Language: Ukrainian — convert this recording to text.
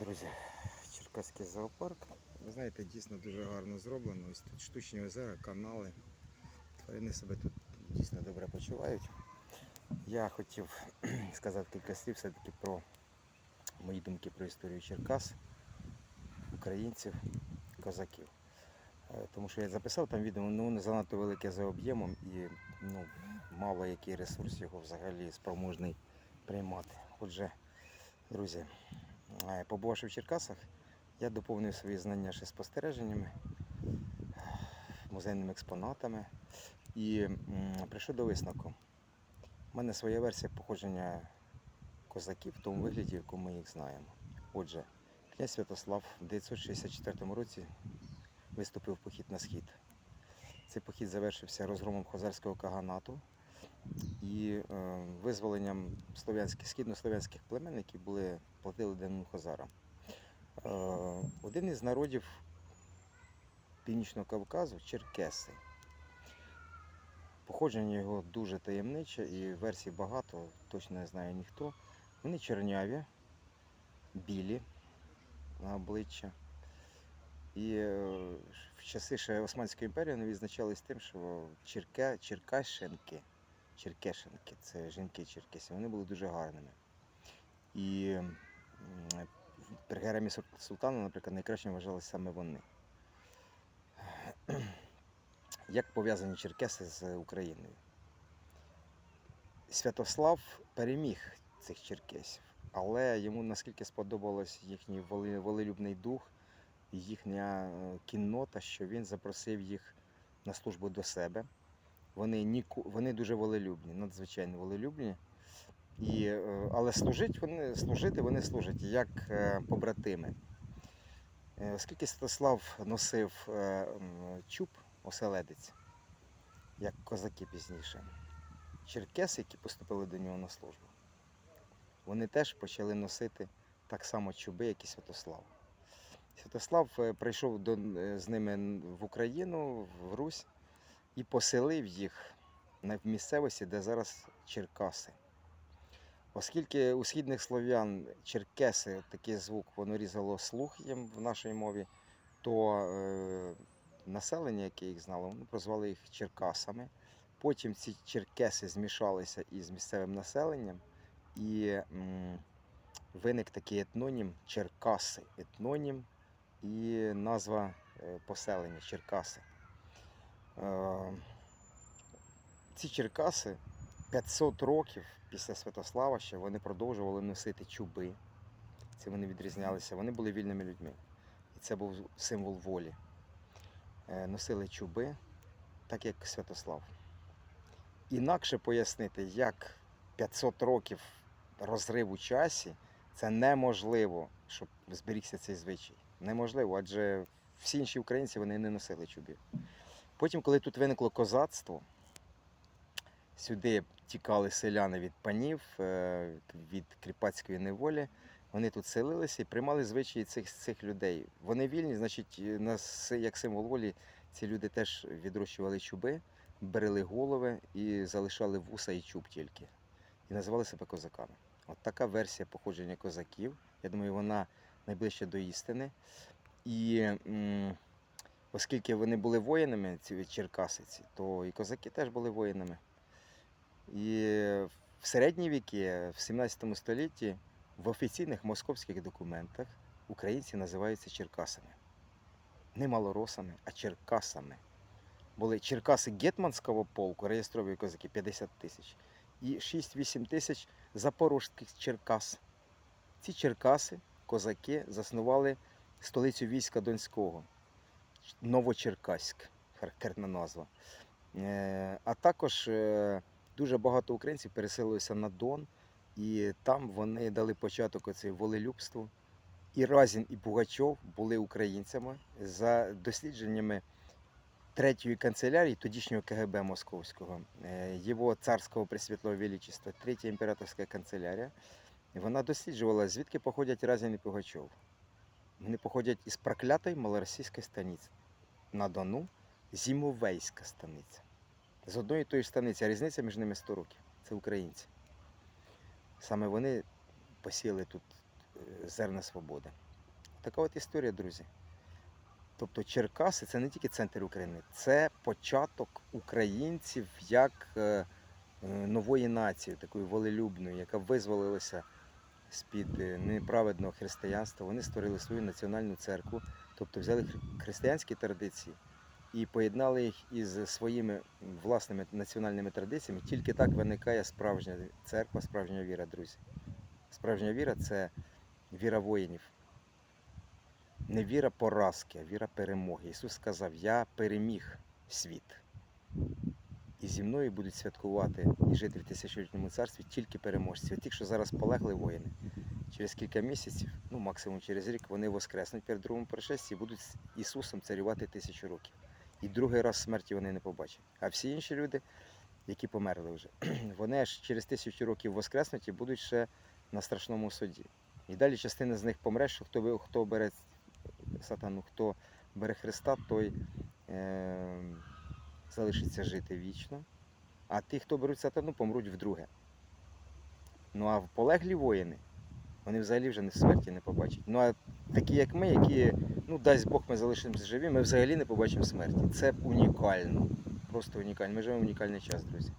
Друзі, Черкаський зоопарк. Ви знаєте, дійсно дуже гарно зроблено. Ось тут штучні озера, канали. Тварини себе тут дійсно добре почувають. Я хотів сказати кілька слів все-таки про мої думки про історію Черкас, українців, козаків. Е, Тому що я записав там відео, ну не занадто велике за об'ємом і ну, мало який ресурс його взагалі спроможний приймати. Отже, друзі, побувавши в Черкасах, я доповнив свої знання ще спостереженнями, музейними експонатами і прийшов до висновку. У мене своя версія походження козаків в тому вигляді, в якому ми їх знаємо. Отже, князь Святослав в 964 році виступив в похід на схід. Цей похід завершився розгромом хозарського каганату і е, визволенням слов'янських східнослов'янських племен, які були платили данину хозарам. Е, один із народів Північного Кавказу черкеси. Походження його дуже таємниче і версій багато, точно не знає ніхто. Вони черняві, білі на обличчя. І е, в часи ще Османської імперії вони відзначались тим, що черке, черкашенки, черкешенки, це жінки черкесі, вони були дуже гарними. І при гаремі Сур- султана, наприклад, найкращим вважалися саме вони. Як пов'язані черкеси з Україною? Святослав переміг цих черкесів, але йому наскільки сподобалось їхній волелюбний дух, і їхня е, кіннота, що він запросив їх на службу до себе. Вони, ніку... вони дуже волелюбні, надзвичайно волелюбні. І, е, але служить вони, служити вони служать як е, побратими. Е, Оскільки Святослав носив чуб, оселедець, як козаки пізніше, черкеси, які поступили до нього на службу, вони теж почали носити так само чуби, як і Святослав. Святослав прийшов до, з ними в Україну, в Русь, і поселив їх в місцевості, де зараз Черкаси. Оскільки у східних слов'ян черкеси, такий звук, воно різало слух їм в нашій мові, то е, населення, яке їх знало, вони прозвали їх черкасами. Потім ці черкеси змішалися із місцевим населенням, і м, виник такий етнонім Черкаси. Етнонім і назва е, поселення Черкаси. Ці Черкаси 500 років після Святослава ще вони продовжували носити чуби. Це вони відрізнялися. Вони були вільними людьми. І це був символ волі. Е, Носили чуби, так як Святослав. Інакше пояснити, як 500 років розрив у часі, це неможливо, щоб зберігся цей звичай. Неможливо, адже всі інші українці вони не носили чубів. Потім, коли тут виникло козацтво, сюди тікали селяни від панів, е, від кріпацької неволі. Вони тут селилися і приймали звичаї цих, цих людей. Вони вільні, значить, е, на с- як символ волі, ці люди теж відрощували чуби, берели голови і залишали вуса і чуб тільки. І називали себе козаками. От така версія походження козаків. Я думаю, вона найближче до істини. І оскільки вони були воїнами, ці черкасиці, то і козаки теж були воїнами. І в середні віки, в 17 столітті, в офіційних московських документах українці називаються черкасами. Не малоросами, а черкасами. Були черкаси Гетманського полку, реєстрові козаки 50 тисяч, і 6-8 тисяч запорожських черкас. Ці черкаси, козаки, заснували столицю війська Донського, Новочеркаськ, характерна назва. Е, А також е, дуже багато українців переселилися на Дон, і там вони дали початок оцей волелюбству. І Разін, і Пугачов були українцями за дослідженнями третьої канцелярії тодішнього КГБ Московського, е, його царського пресвітлого величества, третя імператорська канцелярія. Вона досліджувала, звідки походять Разін і Пугачов. Вони походять із проклятої малоросійської станиці. На Дону Зімовейська станиця. З одної і тої станиці, різниця між ними 100 років. Це українці. Саме вони посіяли тут е, зерна свободи. така от історія, друзі. Тобто Черкаси це не тільки центр України, це початок українців як е, е, нової нації, такої волелюбної, яка визволилася з-під е, неправедного християнства. Вони створили свою національну церкву, тобто взяли християнські традиції і поєднали їх із своїми власними національними традиціями. Тільки так виникає справжня церква, справжня віра, друзі. Справжня віра це віра воїнів. Не віра поразки, а віра перемоги. Ісус сказав: Я переміг світ. І зі мною будуть святкувати і жити в тисячолітньому царстві тільки переможці. Ті, що зараз полегли воїни, через кілька місяців, ну максимум через рік, вони воскреснуть перед другим пришесті і будуть з Ісусом царювати тисячу років. І другий раз смерті вони не побачать. А всі інші люди, які померли вже, вони аж через тисячу років воскреснуть і будуть ще на страшному суді. І далі частина з них помре, що хто, хто бере сатану, хто бере Христа, той е, залишиться жити вічно. А ті, хто беруть сатану, помруть вдруге. Ну а полеглі воїни, вони взагалі вже не смерті не побачать. Ну а такі, як ми, які, ну дасть Бог, ми залишимося живі, ми взагалі не побачимо смерті. Це унікально. Просто унікально. Ми живемо в унікальний час, друзі.